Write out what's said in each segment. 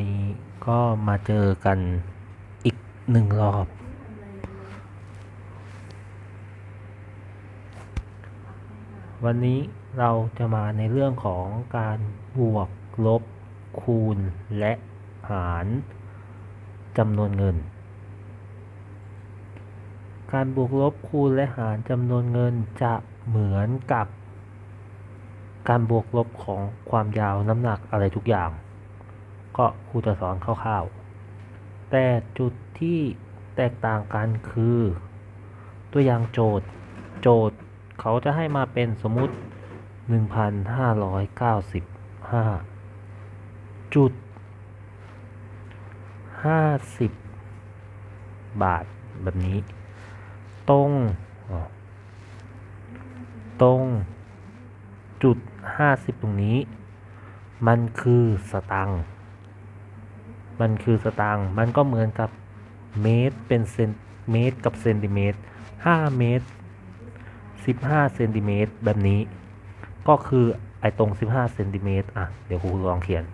นี้ก็มาเจอกันอีกหนึ่งรอบ วันนี้เราจะมาในเรื่องของการบวกลบคูณและหารจำนวนเงิน การบวกลบคูณและหารจำนวนเงินจะเหมือนกับ การบวกลบของความยาวน้ำหนักอะไรทุกอย่าง ก็ครูจะสอนคร่าวๆ แต่จุดที่แตกต่างกันคือ ตัวอย่างโจทย์ โจทย์เขาจะให้มาเป็นสมมุติ 1,595 จุด 50 บาทแบบนี้ ตรง ตรงจุด 50 ตรงนี้ มันคือสตังค์ มันคือสตางค์มันก็เหมือนกับเมตรเป็นเซนเมตรกับเซนติเมตร5เมตร 15เซนติเมตรแบบนี้ ก็คือไอตรง 15เซนติเมตรอะ เดี๋ยวครูลองเขียน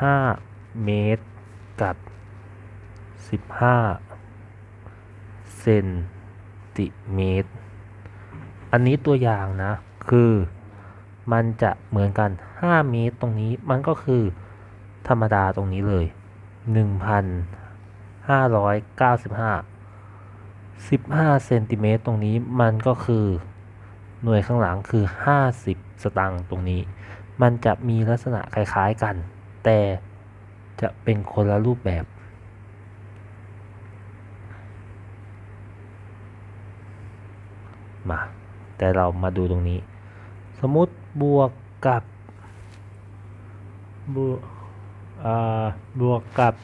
5 เมตรกับ 15เซนติเมตร อันนี้ตัวอย่างนะ คือมันจะเหมือนกัน 5 เมตรตรงนี้มันก็คือ ธรรมดาตรงนี้เลย 1,595 15เซนติเมตรตรงนี้มันก็คือหน่วยข้างหลังคือ 50 สตางค์ตรงนี้ มันจะมีลักษณะคล้ายๆกัน แต่จะเป็นคนละรูปแบบมา แต่เรามาดูตรงนี้ สมมุติบวกกับบวก บวกกับ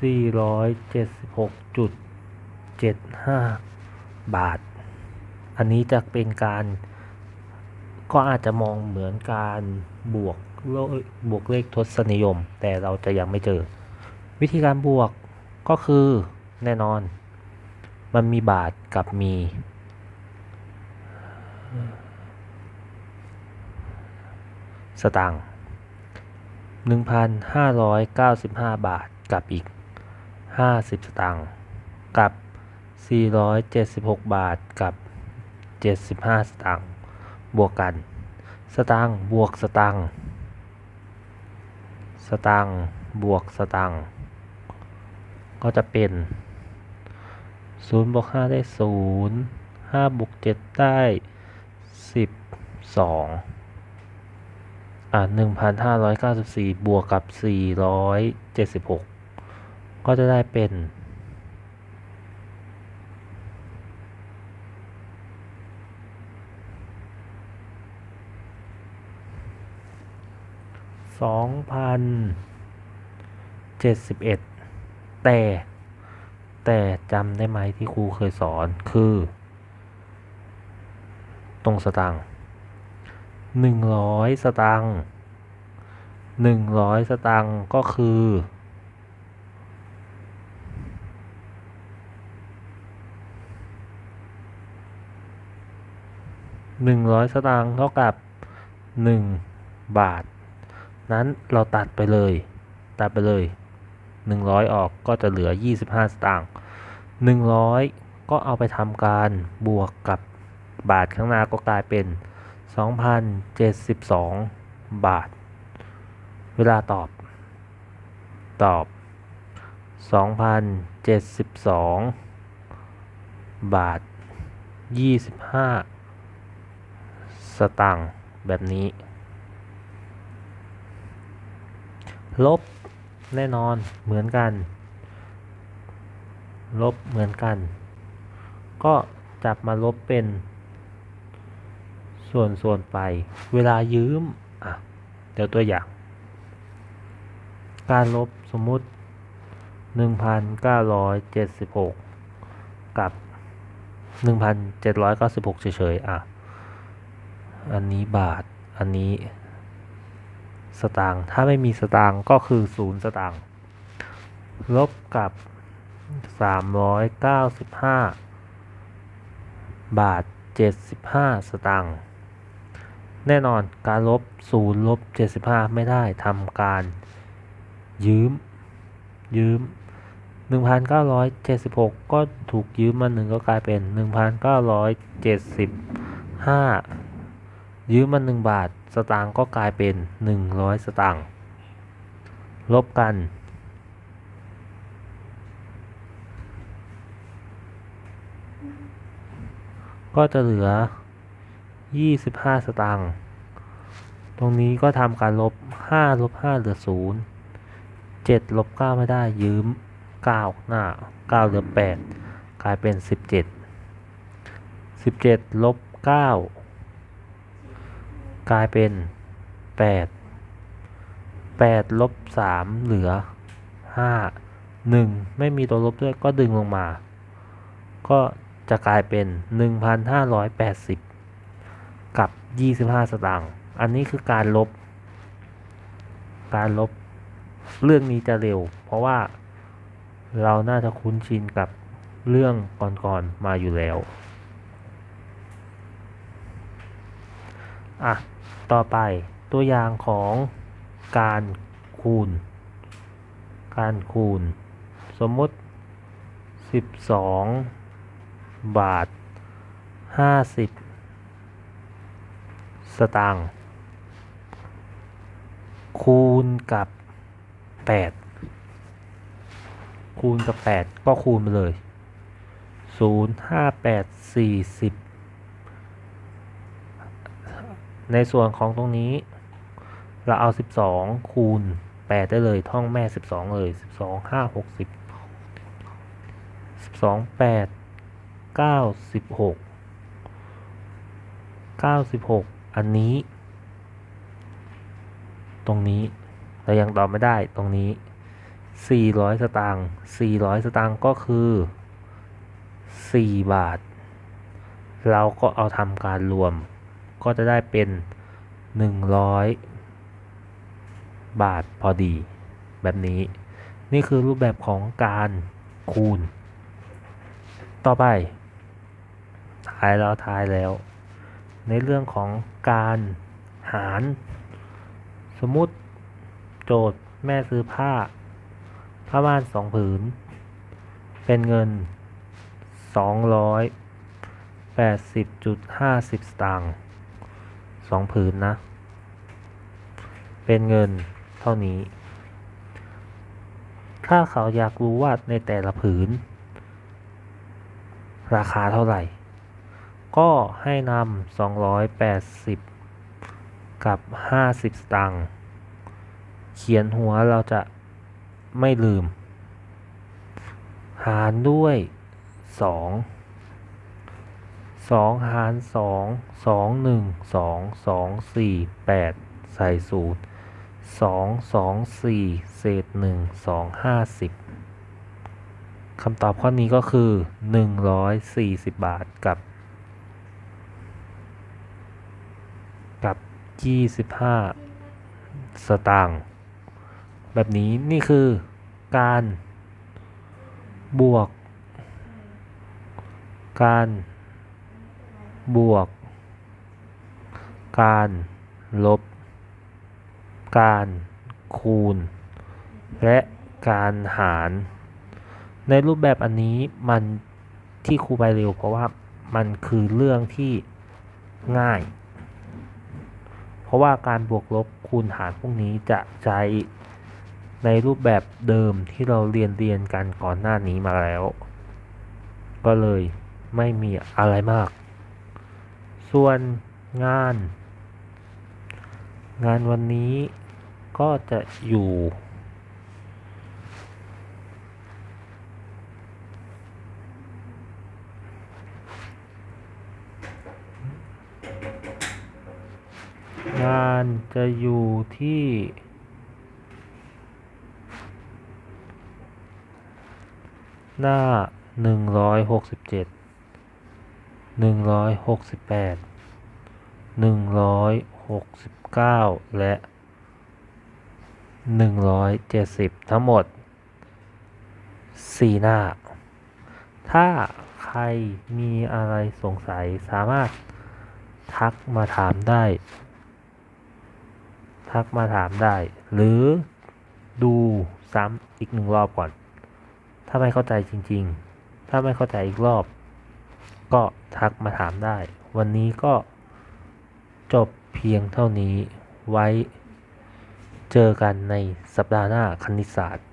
476.75 บาท อันนี้จะเป็นการ ก็อาจจะมองเหมือนการบวกเลขบวกเลขทศนิยม แต่เราจะยังไม่เจอ วิธีการบวกก็คือแน่นอน มันมีบาทกับมีสตางค์ 1,595 บาทกับอีก 50 สตางค์กับ 476 บาทกับ 75 สตางค์บวกกัน สตางค์บวกสตางค์สตางค์บวกสตางค์ก็จะเป็น0บวก5ได้ 0 5บวก7ได้ 12 อ่าหนึ่งพันห้าร้อยเก้าสิบสี่บวกกับสี่ร้อยเจ็ดสิบหกก็จะได้เป็นสองพันเจ็ดสิบเอ็ดแต่ แต่จำได้ไหมที่ครูเคยสอนคือ ตรงสตางค์ หนึ่งร้อยสตางค์หนึ่งร้อยสตางค์ก็คือหนึ่งร้อยสตางค์เท่ากับหนึ่งบาท นั้นเราตัดไปเลย ตัดไปเลยหนึ่งร้อยออกก็จะเหลือยี่สิบห้าสตางค์หนึ่งร้อยก็เอาไปทำการบวกกับบาทข้างหน้าก็กลายเป็น 2,072 บาท เวลาตอบ ตอบ 2,072 บาท 25 สตางค์แบบนี้ ลบแน่นอนเหมือนกัน ลบเหมือนกัน ก็จับมาลบเป็น ส่วนส่วนไป เวลายืมอะเดี๋ยวตัวอย่าง การลบสมมุติ 1,976 กับ 1,796 เฉยๆอะ อันนี้บาท อันนี้สตางค์ ถ้าไม่มีสตางค์ก็คือ0สตางค์ ลบกับ 395 บาท 75 สตางค์ แน่นอนการลบ0ลบ75 ไม่ได้ทำการยืม ยืม 1,976 ก็ถูกยืมมาหนึ่งก็กลายเป็น 1,975 ยืมมา 1 บาท สตางค์ก็กลายเป็น 100 สตางค์ลบกัน ก็จะเหลือ 25สตางค์ ตรงนี้ก็ทำการลบ5ลบ5เหลือ0 7ลบ9ไม่ได้ยืม9หน้า9เหลือ8กลายเป็น17 17ลบ9กลายเป็น8 8ลบ3เหลือ5 1ไม่มีตัวลบด้วยก็ดึงลงมา ก็จะกลายเป็น1,580กับ 25 สตางค์ อันนี้คือการลบ การลบ เรื่องนี้จะเร็ว เพราะว่าเราน่าจะคุ้นชินกับเรื่องก่อนๆมาอยู่แล้ว อะ ต่อไปตัวอย่างของการคูณ การคูณ สมมติ 12 บาท 50 สตางค์คูณกับ 8 คูณกับ 8 ก็คูณไปเลย 0 5 8 40 ในส่วนของตรงนี้ เราเอา 12 คูณ 8 ได้เลย ท่องแม่ 12 เลย 12 5 60 12 8 96 96 อันนี้ ตรงนี้ เรายังตอบไม่ได้ตรงนี้ 400 สตางค์ 400 สตางค์ก็คือ 4 บาท เราก็เอาทำการรวม ก็จะได้เป็น 100 บาทพอดี แบบนี้ นี่คือรูปแบบของการคูณ ต่อไป ทายแล้วทายแล้ว ในเรื่องของการหาร สมมุติโจทย์แม่ซื้อผ้า ผ้าบ้านสองผืน เป็นเงินสองร้อยแปดสิบจุดห้าสิบสตางค์สองผืนนะ เป็นเงินเท่านี้ ถ้าเขาอยากรู้ว่าในแต่ละผืน ราคาเท่าไหร่ ก็ให้นำสองร้อยแปดสิบกับห้าสิบตางค์เขียนหัวเราจะไม่ลืม หารด้วยสองสองหารสองสองหนึ่งสองสองสี่แปดใสศูนย์สองสองสี่เศษหนึ่งสองห้าสิบคำตอบข้อนี้ก็คือหนึ่งร้อยสี่สิบบาทกับ กับยี่สิบห้าสตางค์ แบบนี้นี่คือการบวก การบวก การลบ การคูณ และการหาร ในรูปแบบอันนี้มันที่ครูไปเร็วเพราะว่ามันคือเรื่องที่ง่าย เพราะว่าการบวกลบคูณหารพวกนี้จะใช้ในรูปแบบเดิมที่เราเรียนเรียนกันก่อนหน้านี้มาแล้ว ก็เลยไม่มีอะไรมาก ส่วนงาน งานวันนี้ก็จะอยู่ งานจะอยู่ที่หน้าหนึ่งร้อยหกสิบเจ็ดหนึ่งร้อยหกสิบแปดหนึ่งร้อยหกสิบเก้าและหนึ่งร้อยเจ็ดสิบทั้งหมดสี่หน้า ถ้าใครมีอะไรสงสัยสามารถทักมาถามได้ ทักมาถามได้ หรือดูซ้ำอีกหนึ่งรอบก่อน ถ้าไม่เข้าใจจริง ๆ ถ้าไม่เข้าใจอีกรอบ ก็ทักมาถามได้ วันนี้ก็จบเพียงเท่านี้ไว้ เจอกันในสัปดาห์หน้าคณิตศาสตร์